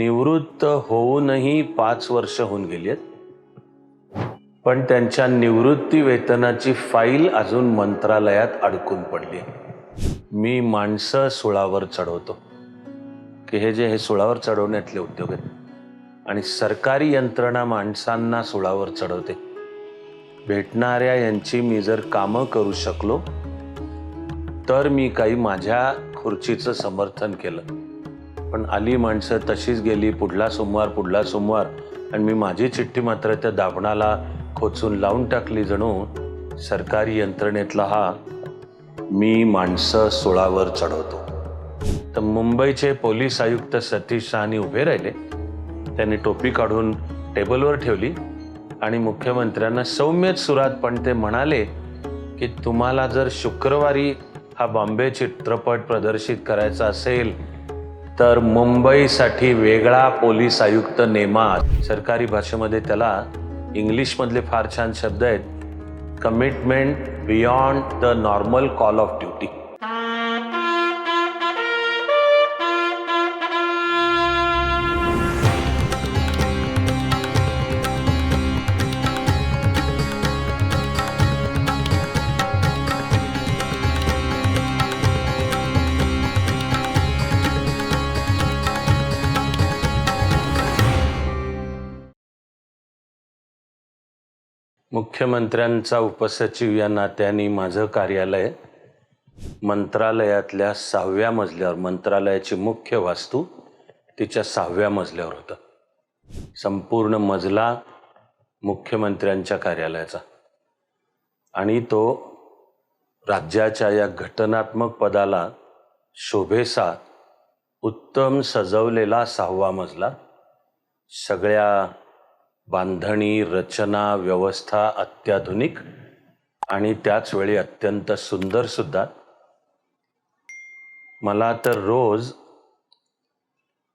निवृत्त होऊनही पाच वर्ष होऊन गेली आहेत पण त्यांच्या निवृत्ती वेतनाची फाईल अजून मंत्रालयात अडकून पडली. मी माणसं सुळावर चढवतो. की हे जे हे सुळावर चढवण्यातले उद्योग आहेत. आणि सरकारी यंत्रणा माणसांना सुळावर चढवते. भेटणाऱ्या यांची मी जर कामं करू शकलो तर मी काही माझ्या खुर्चीचं समर्थन केलं. पण आली माणसं तशीच गेली पुढला सोमवार पुढला सोमवार. आणि मी माझी चिठ्ठी मात्र त्या दाभणाला खोचून लावून टाकली जणू. सरकारी यंत्रणेतला हा मी माणसं सुळावर चढवतो. तर मुंबईचे पोलीस आयुक्त सतीश शहानी उभे राहिले. त्यांनी टोपी काढून टेबलवर ठेवली. आणि मुख्यमंत्र्यांना सौम्यच सुरात पण ते म्हणाले की तुम्हाला जर शुक्रवारी हा बॉम्बे चित्रपट प्रदर्शित करायचा असेल तर मुंबईसाठी वेगळा पोलीस आयुक्त नेमा. सरकारी भाषेमध्ये त्याला इंग्लिशमधले फार छान शब्द आहेत. Commitment beyond the normal call of duty मुख्यमंत्र्यांचा उपसचिव या नात्याने माझं कार्यालय मंत्रालयातल्या सहाव्या मजल्यावर मंत्रालयाची मुख्य वास्तू तिच्या सहाव्या मजल्यावर होतं. संपूर्ण मजला मुख्यमंत्र्यांच्या कार्यालयाचा. आणि तो राज्याच्या या घटनात्मक पदाला शोभेसा उत्तम सजवलेला सहावा मजला सगळ्या बांधणी रचना व्यवस्था अत्याधुनिक आणि त्याच वेळी अत्यंत सुंदर सुद्धा. मला तर रोज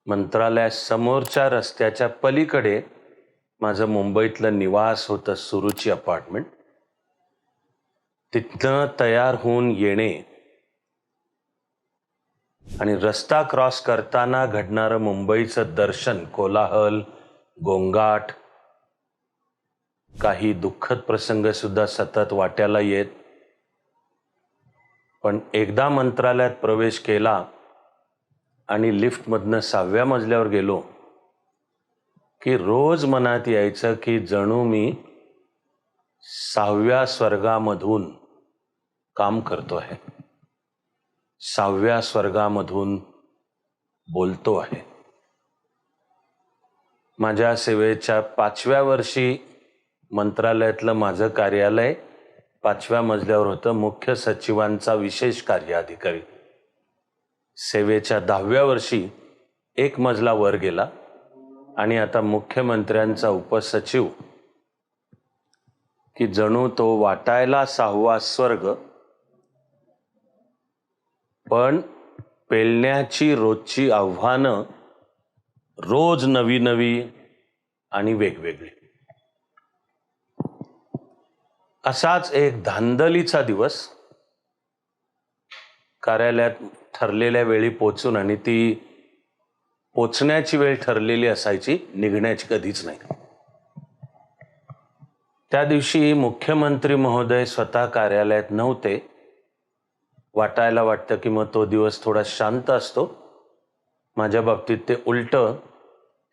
मंत्रालयासमोरच्या रस्त्याच्या पलीकडे माझं मुंबईतलं निवास होतं सुरुची अपार्टमेंट. तिथनं तयार होऊन येणे आणि रस्ता क्रॉस करताना घडणारं मुंबईचं दर्शन कोलाहल गोंगाट काही दुःखद प्रसंग सुद्धा सतत वाट्याला येत. पण एकदा मंत्रालयात प्रवेश केला आणि लिफ्टमधनं सहाव्या मजल्यावर गेलो की रोज मनात यायचं की जणू मी सहाव्या स्वर्गामधून काम करतो आहे सहाव्या स्वर्गामधून बोलतो आहे माझ्या सेवेच्या पाचव्या वर्षी मंत्रालयातलं माझं कार्यालय पाचव्या मजल्यावर होतं मुख्य सचिवांचा विशेष कार्य अधिकारी सेवेच्या दहाव्या वर्षी एक मजला वर गेला आणि आता मुख्यमंत्र्यांचा उपसचिव. की जणू तो वाटायला सहावा स्वर्ग पण पेलण्याची रोजची आव्हानं रोज नवी नवी आणि वेगवेगळी. असाच एक धांदलीचा दिवस कार्यालयात ठरलेल्या वेळी पोचून आणि ती पोचण्याची वेळ ठरलेली असायची निघण्याची कधीच नाही. त्या दिवशी मुख्यमंत्री महोदय स्वतः कार्यालयात नव्हते. वाटायला वाटतं की मग तो दिवस थोडा शांत असतो. माझ्या बाबतीत ते उलटं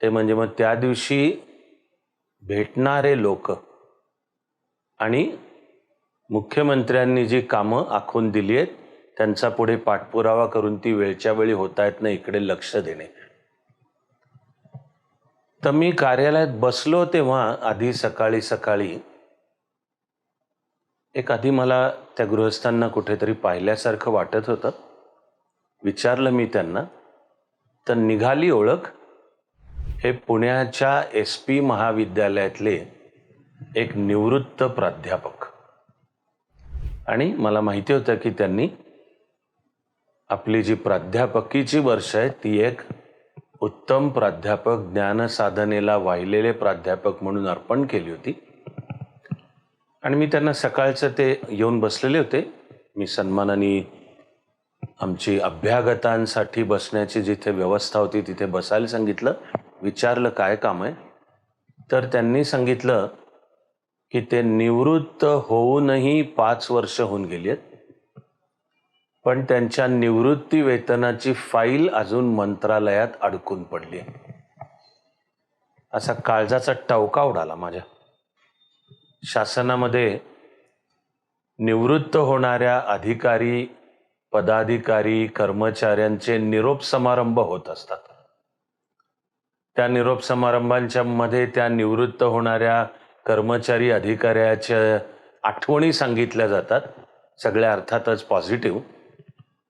ते म्हणजे मग त्या दिवशी भेटणारे लोक आणि मुख्यमंत्र्यांनी जी कामं आखून दिली आहेत त्यांचा पुढे पाठपुरावा करून ती वेळच्या वेळी होत आहेत ना इकडे लक्ष देणे. तर मी कार्यालयात बसलो तेव्हा आधी सकाळी सकाळी एक आधी मला त्या गृहस्थांना कुठेतरी पाहिल्यासारखं वाटत होतं. विचारलं मी त्यांना तर निघाली ओळख? हे पुण्याच्या एस पी महाविद्यालयातले एक निवृत्त प्राध्यापक. आणि मला माहिती होतं की त्यांनी आपली जी प्राध्यापकीची वर्ष आहे ती एक उत्तम प्राध्यापक ज्ञानसाधनेला वाहिलेले प्राध्यापक म्हणून अर्पण केली होती. आणि मी त्यांना सकाळचं ते येऊन बसलेले होते. मी सन्मानाने आमची अभ्यागतांसाठी बसण्याची जिथे व्यवस्था होती तिथे बसायला सांगितलं विचारलं काय काम आहे. तर त्यांनी सांगितलं की ते निवृत्त होऊनही पाच वर्ष होऊन गेली आहेत पण त्यांच्या निवृत्ती वेतनाची फाईल अजून मंत्रालयात अडकून पडली. आहे असा काळजाचा टवका उडाला माझ्या. शासनामध्ये निवृत्त होणाऱ्या अधिकारी पदाधिकारी कर्मचाऱ्यांचे निरोप समारंभ होत असतात. त्या निरोप समारंभांच्या मध्ये त्या निवृत्त होणाऱ्या कर्मचारी अधिकाऱ्याच्या आठवणी सांगितल्या जातात. सगळ्या अर्थातच पॉझिटिव्ह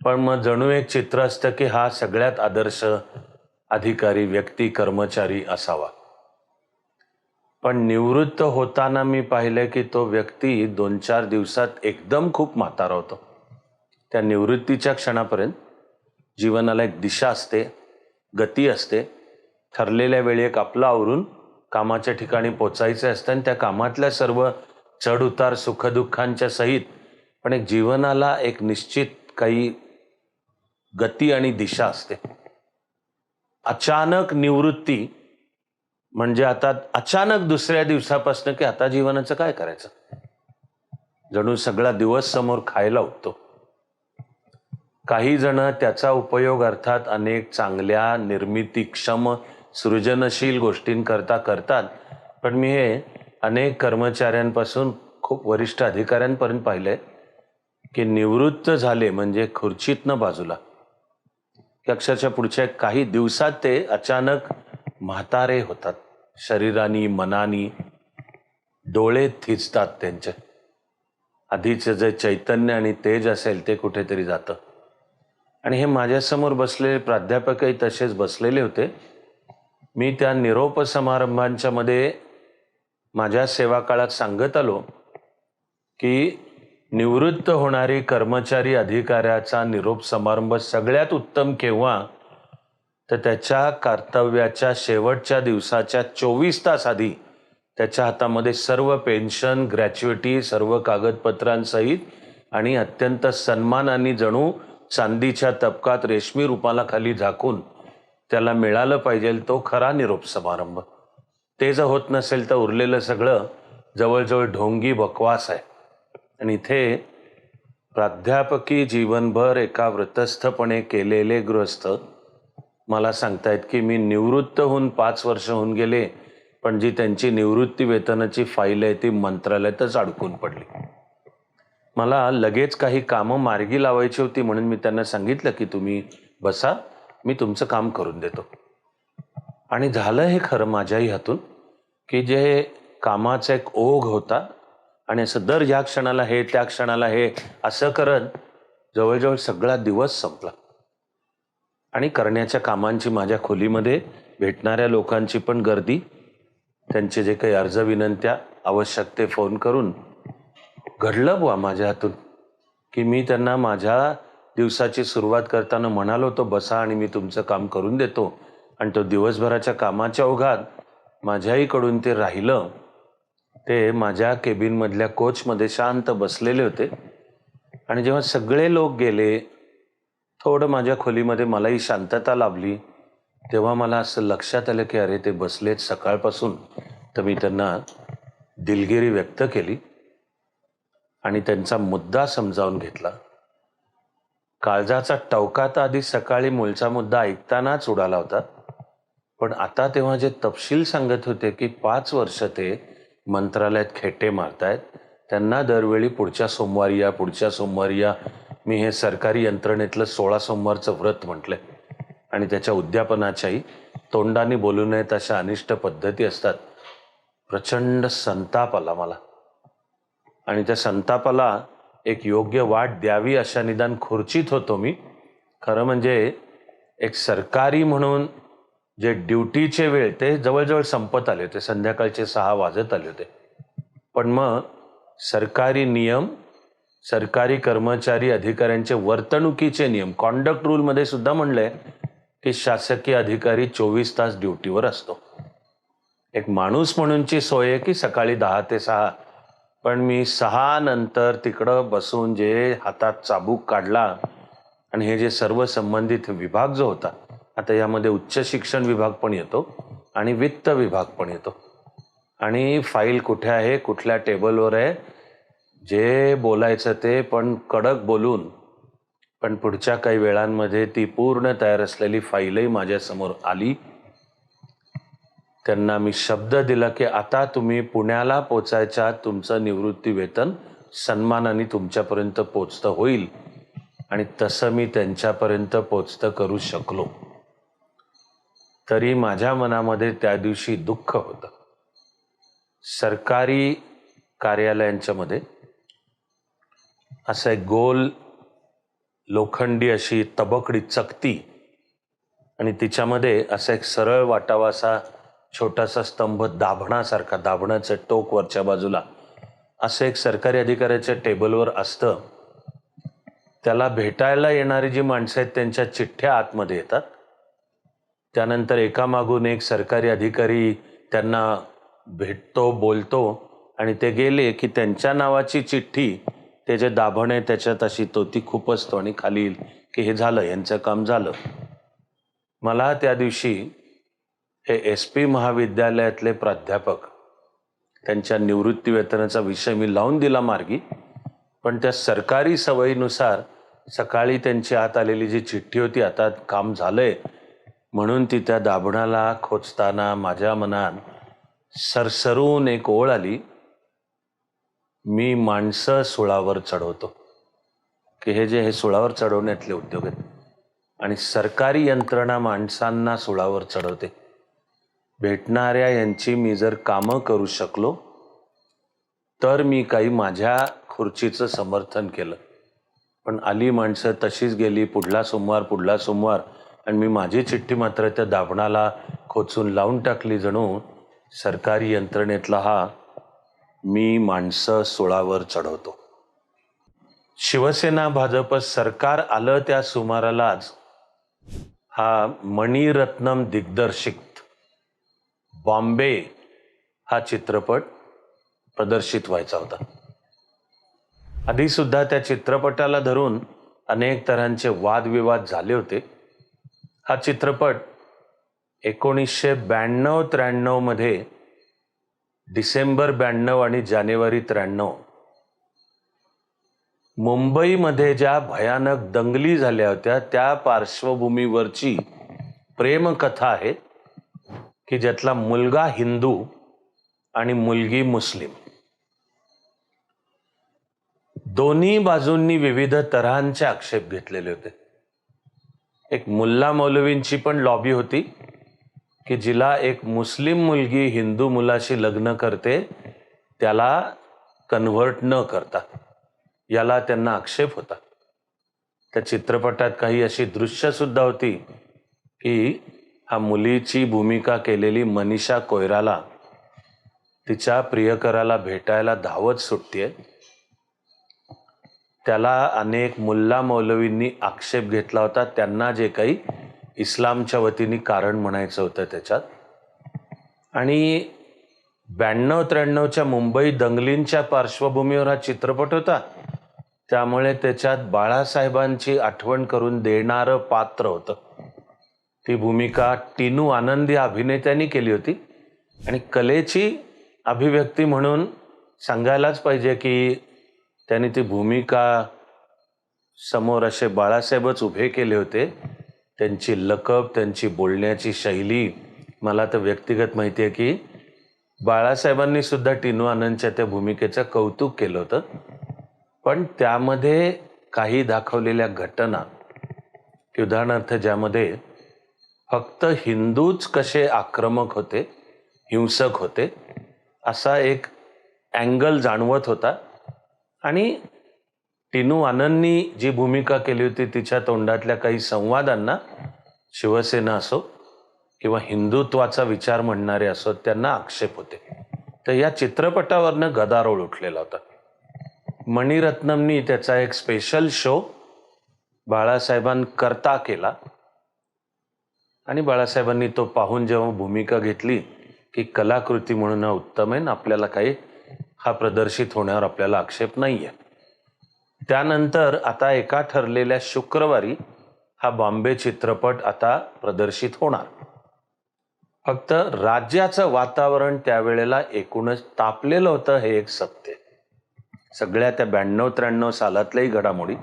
पण मग जणू एक चित्र असतं की हा सगळ्यात आदर्श अधिकारी व्यक्ती कर्मचारी असावा. पण निवृत्त होताना मी पाहिलं की तो व्यक्ती दोन चार दिवसात एकदम खूप म्हातारा होतो. त्या निवृत्तीच्या क्षणापर्यंत जीवनाला एक दिशा असते गती असते. ठरलेल्या वेळी एक आपलं आवरून कामाच्या ठिकाणी पोचायचे असतं आणि त्या कामातल्या सर्व चढउतार सुखदुःखांच्या सहित पण एक जीवनाला एक निश्चित काही गती आणि दिशा असते. अचानक निवृत्ती म्हणजे आता अचानक दुसऱ्या दिवसापासून की आता जीवनाचं काय करायचं? जणू सगळा दिवस समोर खायला उठतो. काही जण त्याचा उपयोग अर्थात अनेक चांगल्या निर्मितीक्षम सृजनशील गोष्टींकरता करतात. पण मी हे अनेक कर्मचाऱ्यांपासून खूप वरिष्ठ अधिकाऱ्यांपर्यंत पाहिलंय की निवृत्त झाले म्हणजे खुर्चीतनं बाजूला. अक्षरशः पुढच्या काही दिवसात ते अचानक म्हातारे होतात. शरीरानी मनानी डोळे थिजतात त्यांचे. आधीचं जे चैतन्य आणि तेज असेल ते कुठेतरी जातं. आणि हे माझ्यासमोर बसलेले प्राध्यापकही तसेच बसलेले होते. मी त्या निरोप समारंभांच्या मध्ये माझ्या सेवा काळात सांगत आलो की निवृत्त होणारी कर्मचारी अधिकाऱ्याचा निरोप समारंभ सगळ्यात उत्तम केव्हा? तर त्याच्या कर्तव्याच्या शेवटच्या दिवसाच्या चोवीस तास आधी त्याच्या हातामध्ये सर्व पेन्शन ग्रॅच्युइटी सर्व कागदपत्रांसहित आणि अत्यंत सन्मानाने जणू चांदीच्या तबकात रेशमी रूपाला खाली झाकून त्याला मिळालं पाहिजे तो खरा निरोप समारंभ. ते जर होत नसेल तर उरलेलं सगळं जवळजवळ ढोंगी बकवास आहे. आणि इथे प्राध्यापकी जीवनभर एका व्रतस्थपणे केलेले गृहस्थ मला सांगतायत की मी निवृत्त होऊन पाच वर्ष होऊन गेले पण जी त्यांची निवृत्ती वेतनाची फाईल आहे ती मंत्रालयातच अडकून पडली. मला लगेच काही कामं मार्गी लावायची होती म्हणून मी त्यांना सांगितलं की तुम्ही बसा मी तुमचं काम करून देतो. आणि झालं हे खरं माझ्याही हातून की जे कामाचा एक ओघ होता आणि असं दर ह्या क्षणाला हे त्या क्षणाला हे असं करत जवळजवळ सगळा दिवस संपला. आणि करण्याच्या कामांची माझ्या खोलीमध्ये भेटणाऱ्या लोकांची पण गर्दी त्यांचे जे काही अर्ज विनंत्या आवश्यक ते फोन करून घडलं बुवा माझ्या हातून की मी त्यांना माझ्या दिवसाची सुरुवात करताना म्हणालो तो बसा आणि मी तुमचं काम करून देतो. आणि तो दिवसभराच्या कामाच्या ओघात माझ्याहीकडून ते राहिलं. ते माझ्या केबिनमधल्या कोचमध्ये शांत बसलेले होते. आणि जेव्हा सगळे लोक गेले थोडं माझ्या खोलीमध्ये मलाही शांतता लाभली. तेव्हा मला असं लक्षात आलं की अरे ते बसलेत सकाळपासून. तर मी त्यांना दिलगिरी व्यक्त केली आणि त्यांचा मुद्दा समजावून घेतला. काळजाचा टवका तर आधी सकाळी मूळचा मुद्दा ऐकतानाच उडाला होता. पण आता तेव्हा जे तपशील सांगत होते की पाच वर्ष ते मंत्रालयात खेटे मारतायत त्यांना दरवेळी पुढच्या सोमवारी या पुढच्या सोमवारी या मी हे सरकारी यंत्रणेतलं सोळा सोमवारचं व्रत म्हटलंय. आणि त्याच्या उद्यापनाच्याही तोंडाने बोलू नयेत अशा अनिष्ट पद्धती असतात. प्रचंड संताप आला मला. आणि त्या संतापाला एक योग्य वाट द्यावी अशा निदान खुर्चीत होतो मी. खरं म्हणजे एक सरकारी म्हणून जे ड्युटीचे वेळ ते जवळजवळ संपत आले होते. संध्याकाळचे सहा वाजत आले होते. पण मग सरकारी नियम सरकारी कर्मचारी अधिकाऱ्यांचे वर्तणुकीचे नियम कॉन्डक्ट रूलमध्ये सुद्धा म्हणलंय की शासकीय अधिकारी चोवीस तास ड्युटीवर असतो. एक माणूस म्हणूनची सोय आहे की सकाळी दहा ते सहा पण मी सहा नंतर तिकडं बसून जे हातात चाबूक काढला आणि हे जे सर्व संबंधित विभाग जो होता आता यामध्ये उच्च शिक्षण विभाग पण येतो आणि वित्त विभाग पण येतो. आणि फाईल कुठे आहे कुठल्या टेबलवर आहे जे बोलायचं ते पण कडक बोलून पण पुढच्या काही वेळांमध्ये ती पूर्ण तयार असलेली फाईलही माझ्यासमोर आली. त्यांना मी शब्द दिला की आता तुम्ही पुण्याला पोचायच्या तुमचं निवृत्ती वेतन सन्मानाने तुमच्यापर्यंत पोचतं होईल. आणि तसं मी त्यांच्यापर्यंत पोचतं करू शकलो. तरी माझ्या मनामध्ये त्या दिवशी दुःख होतं. सरकारी कार्यालयांच्या मध्ये असं एक गोल लोखंडी अशी तबकडी चकती आणि तिच्यामध्ये असा एक सरळ वाटावा असा छोटासा स्तंभ दाभणासारखा दाभणाचं टोक वरच्या बाजूला. असं एक सरकारी अधिकाऱ्याच्या टेबलवर असतं. त्याला भेटायला येणारी जी माणसं आहेत त्यांच्या चिठ्ठ्या आतमध्ये येतात. त्यानंतर एकामागून एक सरकारी अधिकारी त्यांना भेटतो बोलतो आणि ते गेले की त्यांच्या नावाची चिठ्ठी ते जे आहे त्याच्यात अशी तो ती खूप असतो आणि खाली येईल की हे झालं यांचं काम झालं. मला त्या दिवशी हे एस पी महाविद्यालयातले प्राध्यापक. त्यांच्या निवृत्ती वेतनाचा विषय मी लावून दिला मार्गी पण त्या सरकारी सवयीनुसार सकाळी त्यांची आत आलेली जी चिठ्ठी होती आता काम झालंय म्हणून ती त्या दाभणाला खोचताना माझ्या मनात सरसरून एक ओळ आली मी माणसं सुळावर चढवतो. की हे जे हे सुळावर चढवण्यातले उद्योग आहेत आणि सरकारी यंत्रणा माणसांना सुळावर चढवते. भेटणाऱ्या यांची मी जर कामं करू शकलो तर मी काही माझ्या खुर्चीचं समर्थन केलं. पण आली माणसं तशीच गेली पुढला सोमवार पुढला सोमवार आणि मी माझी चिठ्ठी मात्र त्या दाभणाला खोचून लावून टाकली जणू. सरकारी यंत्रणेतला हा मी माणसं सोळावर चढवतो. शिवसेना भाजप सरकार आलं त्या सुमारालाच हा मणिरत्नम दिग्दर्शिक बॉम्बे हा चित्रपट प्रदर्शित व्हायचा होता. आधी सुद्धा त्या चित्रपटाला धरून अनेक तऱ्हांचे वादविवाद झाले होते. हा चित्रपट एकोणीसशे ब्याण्णव त्र्याण्णवमध्ये डिसेंबर ब्याण्णव आणि जानेवारी त्र्याण्णव मुंबईमध्ये ज्या भयानक दंगली झाल्या होत्या त्या पार्श्वभूमीवरची प्रेमकथा आहे. की ज्यातला मुलगा हिंदू आणि मुलगी मुस्लिम. दोन्ही बाजूंनी विविध तऱ्हांचे आक्षेप घेतलेले होते. एक मुल्ला मौलवींची पण लॉबी होती की जिला एक मुस्लिम मुलगी हिंदू मुलाशी लग्न करते त्याला कन्व्हर्ट न करता. याला त्यांना आक्षेप होता. त्या चित्रपटात काही अशी दृश्य सुद्धा होती की मुलीची भूमिका केलेली मनीषा कोयराला तिच्या प्रियकराला भेटायला धावत सुटते त्याला अनेक मुल्ला मौलवींनी आक्षेप घेतला होता. त्यांना जे काही इस्लामच्या वतीने कारण म्हणायचं होतं त्याच्यात. आणि ब्याण्णव त्र्याण्णवच्या मुंबई दंगलींच्या पार्श्वभूमीवर हा चित्रपट होता. त्यामुळे त्याच्यात बाळासाहेबांची आठवण करून देणारं पात्र होतं. ती भूमिका टिनू आनंदी अभिनेत्यांनी केली होती. आणि कलेची अभिव्यक्ती म्हणून सांगायलाच पाहिजे की त्यांनी ती भूमिका समोर असे बाळासाहेबच उभे केले होते. त्यांची लकब त्यांची बोलण्याची शैली मला तर व्यक्तिगत माहिती आहे की बाळासाहेबांनी सुद्धा टिनू आनंदच्या त्या भूमिकेचं कौतुक केलं होतं. पण त्यामध्ये काही दाखवलेल्या घटना की उदाहरणार्थ ज्यामध्ये फक्त हिंदूच कसे आक्रमक होते हिंसक होते असा एक अँगल जाणवत होता. आणि टिनू आनंदनी जी भूमिका केली होती तिच्या तोंडातल्या काही संवादांना शिवसेना असो किंवा हिंदुत्वाचा विचार म्हणणारे असो त्यांना आक्षेप होते. तर या चित्रपटावरनं गदारोळ उठलेला होता. मणिरत्नमनी त्याचा एक स्पेशल शो बाळासाहेबांकरता केला. आणि बाळासाहेबांनी तो पाहून जेव्हा भूमिका घेतली की कलाकृती म्हणून उत्तम आहे आपल्याला काही हा प्रदर्शित होण्यावर आपल्याला आक्षेप नाही आहे त्यानंतर आता एका ठरलेल्या शुक्रवारी हा बॉम्बे चित्रपट आता प्रदर्शित होणार. फक्त राज्याचं वातावरण त्यावेळेला एकूणच तापलेलं होतं हे एक सत्य सगळ्या त्या ब्याण्णव त्र्याण्णव सालातल्याही घडामोडी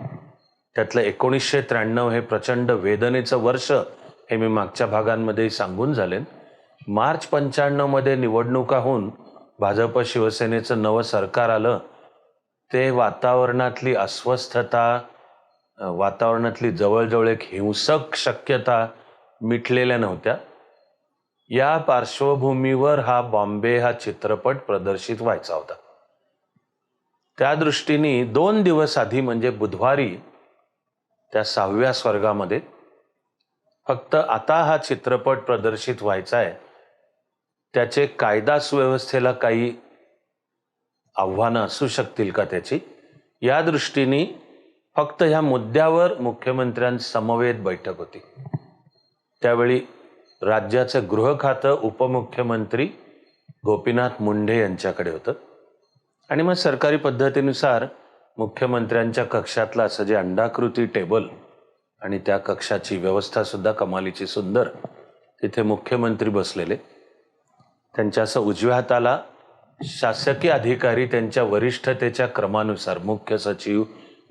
त्यातलं एकोणीसशे त्र्याण्णव हे प्रचंड वेदनेचं वर्ष हे मी मागच्या भागांमध्ये सांगून झालेन. मार्च पंच्याण्णवमध्ये निवडणुका होऊन भाजप शिवसेनेचं नवं सरकार आलं ते वातावरणातली अस्वस्थता वातावरणातली जवळजवळ एक हिंसक शक्यता मिटलेल्या नव्हत्या. या पार्श्वभूमीवर हा बॉम्बे हा चित्रपट प्रदर्शित व्हायचा होता. त्या दृष्टीने दोन दिवस आधी म्हणजे बुधवारी त्या सहाव्या स्वर्गामध्ये फक्त आता हा चित्रपट प्रदर्शित व्हायचा आहे त्याचे कायदा सुव्यवस्थेला काही आव्हानं असू शकतील का त्याची? या दृष्टीने फक्त ह्या मुद्द्यावर मुख्यमंत्र्यांसमवेत बैठक होती. त्यावेळी राज्याचं गृह खातं उपमुख्यमंत्री गोपीनाथ मुंडे यांच्याकडे होतं. आणि मग सरकारी पद्धतीनुसार मुख्यमंत्र्यांच्या कक्षातलं असं जे अंडाकृती टेबल आणि त्या कक्षाची व्यवस्थासुद्धा कमालीची सुंदर. तिथे मुख्यमंत्री बसलेले. त्यांच्या असं उजव्या हाताला शासकीय अधिकारी त्यांच्या वरिष्ठतेच्या क्रमानुसार मुख्य सचिव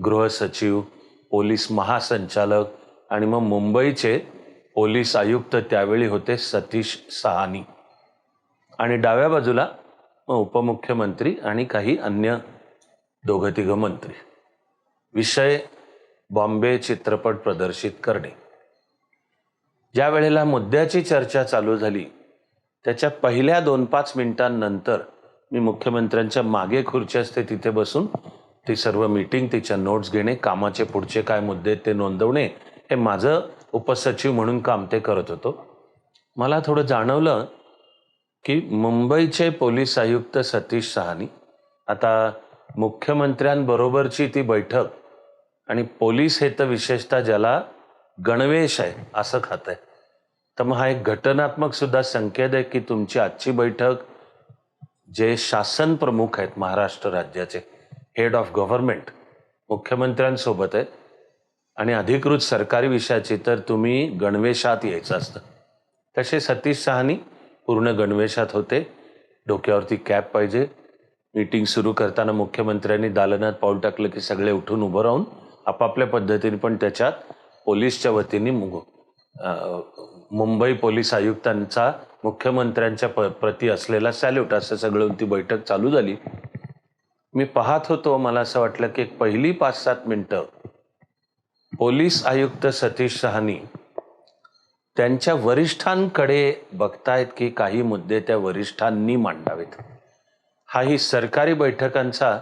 गृहसचिव पोलीस महासंचालक आणि मग मुंबईचे पोलीस आयुक्त त्यावेळी होते सतीश सहानी. आणि डाव्या बाजूला मग उपमुख्यमंत्री आणि काही अन्य दोघं तिघं मंत्री. विषय बॉम्बे चित्रपट प्रदर्शित करणे. ज्या वेळेला मुद्द्याची चर्चा चालू झाली त्याच्या पहिल्या दोन पाच मिनिटांनंतर मी मुख्यमंत्र्यांच्या मागे खुर्ची असते तिथे बसून ती सर्व मीटिंग तिच्या नोट्स घेणे कामाचे पुढचे काय मुद्दे ते नोंदवणे हे माझं उपसचिव म्हणून काम ते करत होतो. मला थोडं जाणवलं की मुंबईचे पोलीस आयुक्त सतीश सहानी आता मुख्यमंत्र्यांबरोबरची ती बैठक आणि पोलीस हे तर विशेषतः ज्याला गणवेश आहे असं खात आहे तर मग हा एक घटनात्मक सुद्धा संकेत आहे की तुमची आजची बैठक जे शासन प्रमुख आहेत महाराष्ट्र राज्याचे हेड ऑफ गव्हर्नमेंट मुख्यमंत्र्यांसोबत आहे आणि अधिकृत सरकारी विषयाची तर तुम्ही गणवेशात यायचं असतं. तसे सतीश सहानी पूर्ण गणवेशात होते. डोक्यावरती कॅप पाहिजे. मीटिंग सुरू करताना मुख्यमंत्र्यांनी दालनात पाऊल टाकलं की सगळे उठून उभं राहून आपापल्या पद्धतीने पण त्याच्यात पोलीसच्या वतीने मुंबई पोलीस आयुक्तांचा मुख्यमंत्र्यांच्या प प्रती असलेला सॅल्यूट असं सगळं ती बैठक चालू झाली. मी पाहत होतो मला असं वाटलं की एक पहिली पाच सात मिनटं पोलीस आयुक्त सतीश सहानी त्यांच्या वरिष्ठांकडे बघतायत की काही मुद्दे त्या वरिष्ठांनी मांडावेत. हाही सरकारी बैठकांचा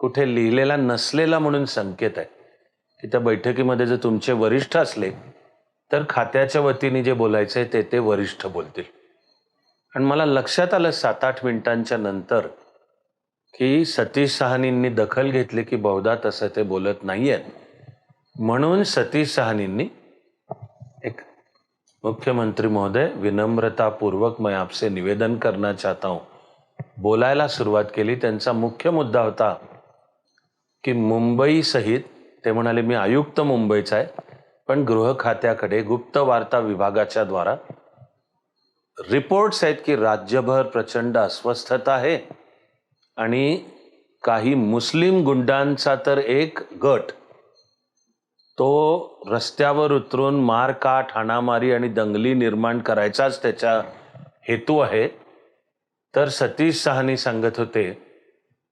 कुठे लिहिलेला नसलेला म्हणून संकेत आहे. की त्या बैठकीमध्ये जर तुमचे वरिष्ठ असले तर खात्याच्या वतीने जे बोलायचंय ते ते वरिष्ठ बोलतील. आणि मला लक्षात आलं सात आठ मिनिटांच्या नंतर की सतीश सहानींनी दखल घेतली की बहुधा तसं ते बोलत नाहीयेत. म्हणून सतीश सहानींनी एक मुख्यमंत्री महोदय विनम्रतापूर्वक मैं आपसे निवेदन करना चाहता हूं. बोलायला सुरुवात केली. त्यांचा मुख्य मुद्दा होता की मुंबई सहित ते म्हणाले मी आयुक्त मुंबईचा आहे पण गृह खात्याकडे गुप्त वार्ता विभागाच्या द्वारा रिपोर्ट्स आहेत की राज्यभर प्रचंड अस्वस्थता आहे आणि काही मुस्लिम गुंडांचा तर एक गट तो रस्त्यावर उतरून मारकाट हाणामारी आणि दंगली निर्माण करायचाच त्याचा हेतू आहे. तर सतीश सहानी सांगत होते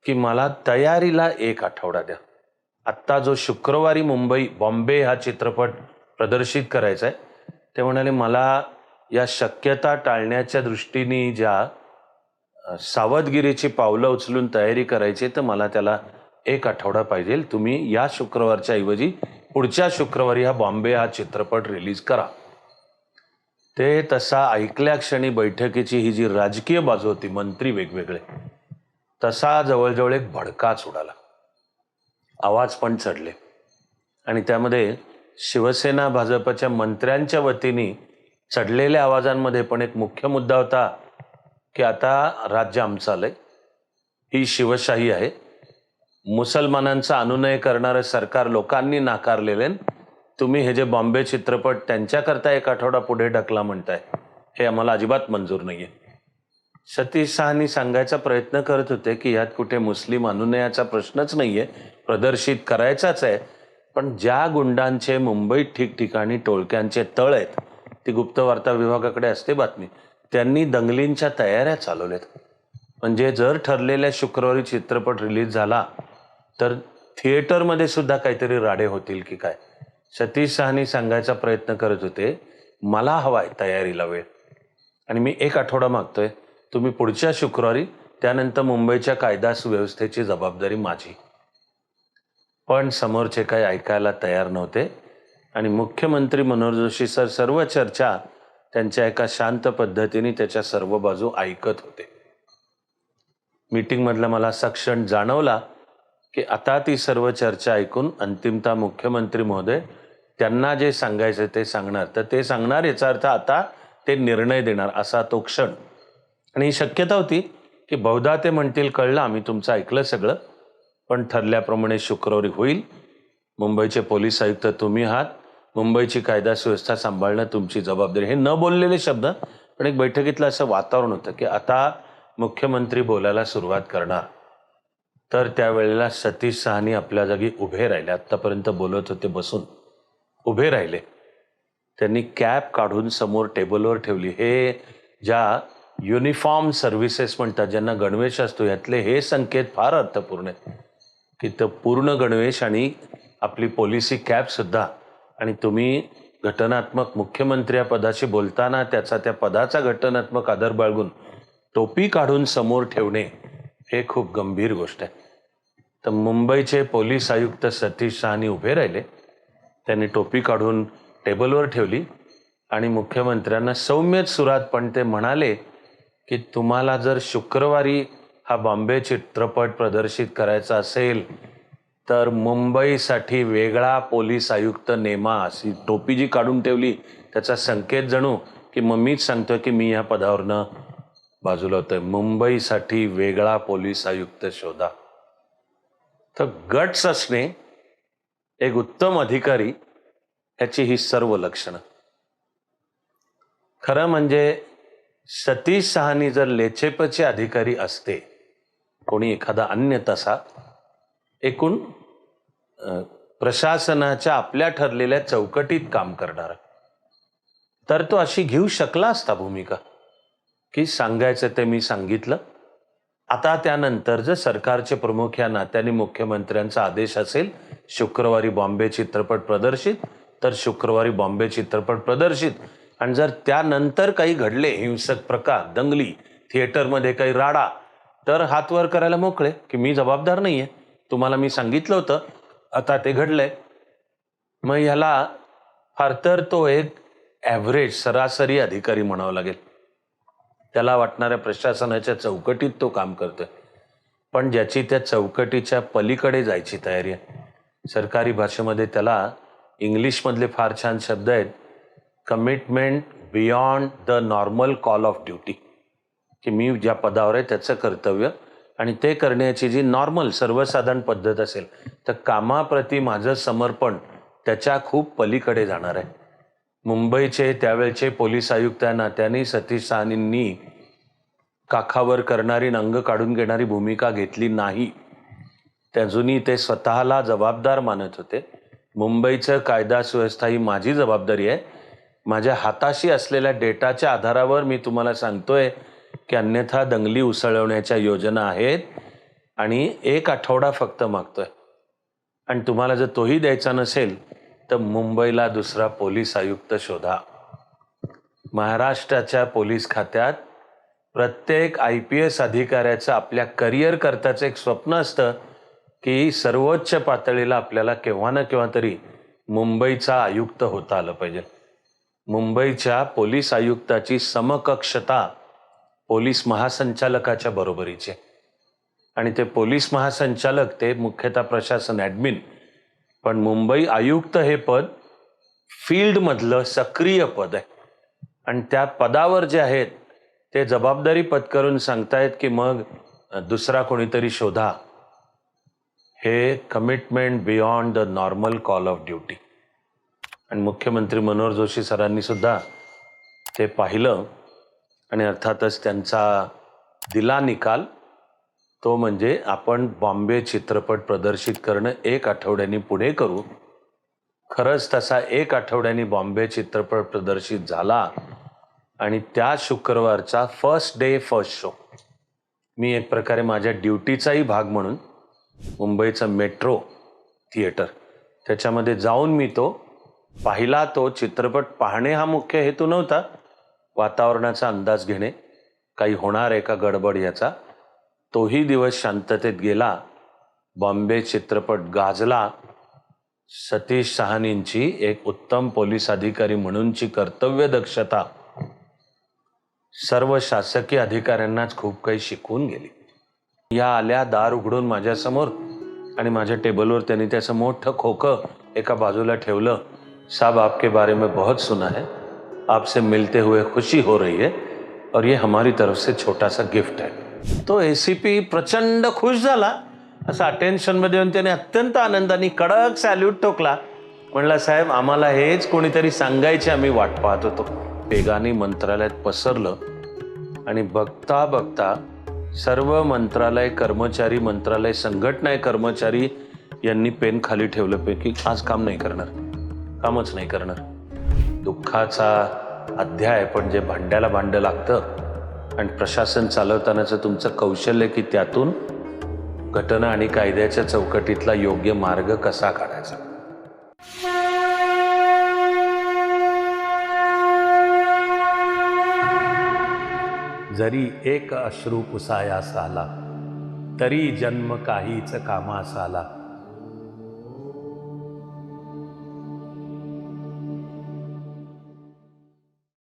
की मला तयारीला एक आठवडा द्या. आत्ता जो शुक्रवारी मुंबई बॉम्बे हा चित्रपट प्रदर्शित करायचा आहे ते म्हणाले मला या शक्यता टाळण्याच्या दृष्टीने ज्या सावधगिरीची पावलं उचलून तयारी करायची तर मला त्याला एक आठवडा पाहिजे. तुम्ही या शुक्रवारच्या ऐवजी पुढच्या शुक्रवारी हा बॉम्बे हा चित्रपट रिलीज करा. ते तसा ऐकल्या क्षणी बैठकीची ही जी राजकीय बाजू होती मंत्री वेगवेगळे तसा जवळजवळ एक भडकाच उडाला आवाज पण चढले. आणि त्यामध्ये शिवसेना भाजपच्या मंत्र्यांच्या वतीने चढलेल्या आवाजांमध्ये पण एक मुख्य मुद्दा होता की आता राज्य आमचं आहे ही शिवशाही आहे. मुसलमानांचा अनुनय करणारं सरकार लोकांनी नाकारलेले तुम्ही हे जे बॉम्बे चित्रपट त्यांच्याकरता एक आठवडा पुढे ढकला म्हणताय हे आम्हाला अजिबात मंजूर नाही आहे सतीश शहानी सांगायचा प्रयत्न करत होते की यात कुठे मुस्लिम अनुनयाचा प्रश्नच नाही आहे प्रदर्शित करायचाच आहे. पण ज्या गुंडांचे मुंबईत ठिकठिकाणी टोळक्यांचे तळ आहेत ती गुप्तवार्ता विभागाकडे असते बातमी त्यांनी दंगलींच्या तयाऱ्या चालवल्यात. म्हणजे जर ठरलेल्या शुक्रवारी चित्रपट रिलीज झाला तर थिएटरमध्ये सुद्धा काहीतरी राडे होतील की काय? सतीश शहानी सांगायचा प्रयत्न करत होते मला हवाय तयारीला वेळ. आणि मी एक आठवडा मागतोय तुम्ही पुढच्या शुक्रवारी त्यानंतर मुंबईच्या कायदा सुव्यवस्थेची जबाबदारी माझी. पण समोरचे काही ऐकायला तयार नव्हते आणि मुख्यमंत्री मनोहर जोशी सर सर्व चर्चा त्यांच्या एका शांत पद्धतीने त्याच्या सर्व बाजू ऐकत होते. मीटिंगमधला मला सक्षण जाणवला की आता ती सर्व चर्चा ऐकून अंतिमता मुख्यमंत्री महोदय त्यांना जे सांगायचं ते सांगणार. तर ते सांगणार याचा अर्थ आता ते निर्णय देणार असा तो क्षण. आणि ही शक्यता होती की बहुधा ते म्हणतील कळलं आम्ही तुमचं ऐकलं सगळं पण ठरल्याप्रमाणे शुक्रवारी होईल. मुंबईचे पोलीस आयुक्त तुम्ही आहात. मुंबईची कायदा सुव्यवस्था सांभाळणं तुमची जबाबदारी. हे न बोललेले शब्द पण एक बैठकीतलं असं वातावरण होतं की आता मुख्यमंत्री बोलायला सुरुवात करणार. तर त्यावेळेला सतीश सहानी आपल्या जागी उभे राहिले. आत्तापर्यंत बोलत होते बसून. उभे राहिले. त्यांनी कॅप काढून समोर टेबलवर ठेवली. हे ज्या युनिफॉर्म सर्व्हिसेस म्हणतात ज्यांना गणवेश असतो यातले हे संकेत फार अर्थपूर्ण आहेत. की तर पूर्ण गणवेश आणि आपली पॉलिसी कॅबसुद्धा आणि तुम्ही घटनात्मक मुख्यमंत्री या पदाशी बोलताना त्याचा त्या पदाचा घटनात्मक आदर बाळगून टोपी काढून समोर ठेवणे हे खूप गंभीर गोष्ट आहे. तर मुंबईचे पोलीस आयुक्त सतीश शहानी उभे राहिले. त्यांनी टोपी काढून टेबलवर ठेवली. आणि मुख्यमंत्र्यांना सौम्यच सुरात पण ते म्हणाले की तुम्हाला जर शुक्रवारी हा बॉम्बे चित्रपट प्रदर्शित करायचा असेल तर मुंबईसाठी वेगळा पोलीस आयुक्त नेमा अशी टोपी जी काढून ठेवली त्याचा संकेत जणू की मग मीच सांगतोय की मी या पदावरनं बाजूला होतोय. मुंबईसाठी वेगळा पोलीस आयुक्त शोधा. तर गट्स असणे एक उत्तम अधिकारी ह्याची ही सर्व लक्षणं. खरं म्हणजे सतीश सहानी जर लेचेपचे अधिकारी असते कोणी एखादा अन्य तसा एकूण प्रशासनाच्या आपल्या ठरलेल्या चौकटीत काम करणारा तर तो अशी घेऊ शकला असता भूमिका. की सांगायचं ते मी सांगितलं. आता त्यानंतर जर सरकारचे प्रमुख या नात्याने मुख्यमंत्र्यांचा आदेश असेल शुक्रवारी बॉम्बे चित्रपट प्रदर्शित तर शुक्रवारी बॉम्बे चित्रपट प्रदर्शित आणि जर त्यानंतर काही घडले हिंसक प्रकार दंगली थिएटरमध्ये काही राडा तर हात वर करायला मोकळे की मी जबाबदार नाही आहे तुम्हाला मी सांगितलं होतं आता ते घडलंय. मग ह्याला फार तर तो एक ॲव्हरेज सरासरी अधिकारी म्हणावा लागेल. त्याला वाटणाऱ्या प्रशासनाच्या चौकटीत तो काम करतोय. पण ज्याची त्या चौकटीच्या पलीकडे जायची तयारी आहे. सरकारी भाषेमध्ये त्याला इंग्लिशमधले फार छान शब्द आहेत. Commitment beyond the normal call of duty की मी ज्या पदावर आहे त्याचं कर्तव्य आणि ते करण्याची जी नॉर्मल सर्वसाधारण पद्धत असेल तर कामाप्रती माझं समर्पण त्याच्या खूप पलीकडे जाणार आहे. मुंबईचे त्यावेळचे पोलीस आयुक्तांना त्यांनी सतीश साहनींनी काखावर करणारी नंग अंग काढून घेणारी भूमिका घेतली नाही. त्या अजूनही ते स्वतःला जबाबदार मानत होते. मुंबईचं कायदा सुव्यवस्था ही माझी जबाबदारी आहे. माझ्या हाताशी असलेल्या डेटाच्या आधारावर मी तुम्हाला सांगतोय की अन्यथा दंगली उसळवण्याच्या योजना आहेत आणि एक आठवडा फक्त मागतोय. आणि तुम्हाला जर तोही द्यायचा नसेल तर मुंबईला दुसरा पोलीस आयुक्त शोधा. महाराष्ट्राच्या पोलीस खात्यात प्रत्येक आय पी एस अधिकाऱ्याचं आपल्या करिअर करताचं एक स्वप्न असतं की सर्वोच्च पातळीला आपल्याला केव्हा ना केव्हा तरी मुंबईचा आयुक्त होता आलं पाहिजे. मुंबईच्या पोलीस आयुक्ताची समकक्षता पोलीस महासंचालकाच्या बरोबरीची आणि ते पोलीस महासंचालक ते मुख्यतः प्रशासन ॲडमिन पण मुंबई आयुक्त हे पद फील्डमधलं सक्रिय पद आहे. आणि त्या पदावर जे आहेत ते जबाबदारी पत्करून सांगतायत की मग दुसरा कोणीतरी शोधा. हे commitment beyond the normal call of duty आणि मुख्यमंत्री मनोहर जोशी सरांनी सुद्धा ते पाहिलं. आणि अर्थातच त्यांचा दिला निकाल तो म्हणजे आपण बॉम्बे चित्रपट प्रदर्शित करणं एक आठवड्यानी पुढे करू. खरंच तसा एक आठवड्यानी बॉम्बे चित्रपट प्रदर्शित झाला. आणि त्या शुक्रवारचा फर्स्ट डे फर्स्ट शो मी एक प्रकारे माझ्या ड्युटीचाही भाग म्हणून मुंबईचं मेट्रो थिएटर त्याच्यामध्ये जाऊन मी तो पाहिला तो चित्रपट पाहणे हा मुख्य हेतू नव्हता. वातावरणाचा अंदाज घेणे काही होणार आहे का गडबड याचा. तोही दिवस शांततेत गेला. बॉम्बे चित्रपट गाजला. सतीश सहानींची एक उत्तम पोलीस अधिकारी म्हणूनची कर्तव्य दक्षता. सर्व शासकीय अधिकाऱ्यांनाच खूप काही शिकवून गेली. या आल्या दार उघडून माझ्यासमोर आणि माझ्या टेबलवर त्यांनी त्याचं मोठं खोकं एका बाजूला ठेवलं. साहब आपके बारे में बहुत सुना है। आपसे मिलते हुए खुशी हो रही है और ये हमारी तरफ से छोटा सा गिफ्ट है। तो ए सी पी प्रचंड खुश झाला। असं अटेन्शनमध्ये येऊन त्याने अत्यंत आनंदाने कडक सॅल्यूट ठोकला. म्हणला साहेब आम्हाला हेच कोणीतरी सांगायचे आम्ही वाट पाहत होतो. वेगाने मंत्रालयात पसरलं आणि बघता बघता सर्व मंत्रालय कर्मचारी मंत्रालय संघटना कर्मचारी यांनी पेन खाली ठेवलं आज काम नाही करणार. कामच नाही करणार. दुःखाचा अध्याय पण जे भांड्याला भांडं लागतं आणि प्रशासन चालवतानाचं तुमचं कौशल्य की त्यातून घटना आणि कायद्याच्या चौकटीतला योग्य मार्ग कसा काढायचा? जरी एक अश्रू पुसायास आला तरी जन्म काहीच कामास आला